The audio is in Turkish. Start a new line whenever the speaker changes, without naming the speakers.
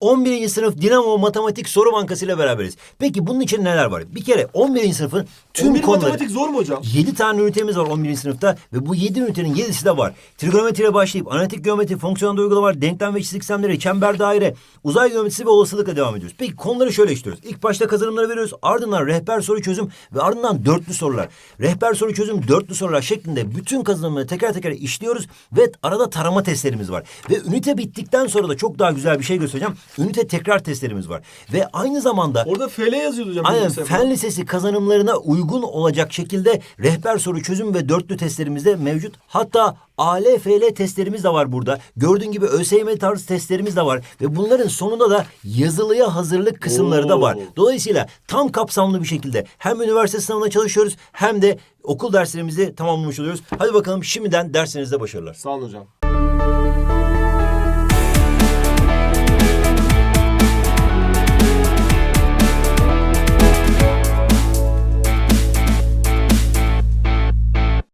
11. sınıf Dinamo Matematik Soru Bankası ile beraberiz. Peki bunun için neler var? Bir kere 11. sınıfın tüm
11
konuları...
matematik zor mu hocam?
7 tane ünitemiz var 11. sınıfta ve bu 7 ünitenin 7'si de var. Trigonometriyle başlayıp analitik geometri, fonksiyonel uygulamalar, denklem ve çizik sistemleri, çember daire, uzay geometrisi ve olasılıkla devam ediyoruz. Peki konuları şöyle işliyoruz. İlk başta kazanımları veriyoruz. Ardından rehber soru çözüm ve ardından dörtlü sorular. Rehber soru çözüm, dörtlü sorular şeklinde bütün kazanımları teker teker işliyoruz ve arada tarama testlerimiz var. Ve ünite bittikten sonra da çok daha güzel bir şey göstereceğim. Ünite tekrar testlerimiz var. Ve aynı zamanda
Orada FL yazıyordu hocam.
Aynen fen lisesi kazanımlarına uygun olacak şekilde rehber soru çözüm ve dörtlü testlerimiz de mevcut. Hatta ALFL testlerimiz de var burada. Gördüğün gibi ÖSYM tarzı testlerimiz de var. Ve bunların sonunda da yazılıya hazırlık kısımları da var.
Oo.
Dolayısıyla tam kapsamlı bir şekilde hem üniversite sınavına çalışıyoruz hem de okul derslerimizi tamamlamış oluyoruz. Hadi bakalım şimdiden derslerinizde başarılar.
Sağ olun hocam.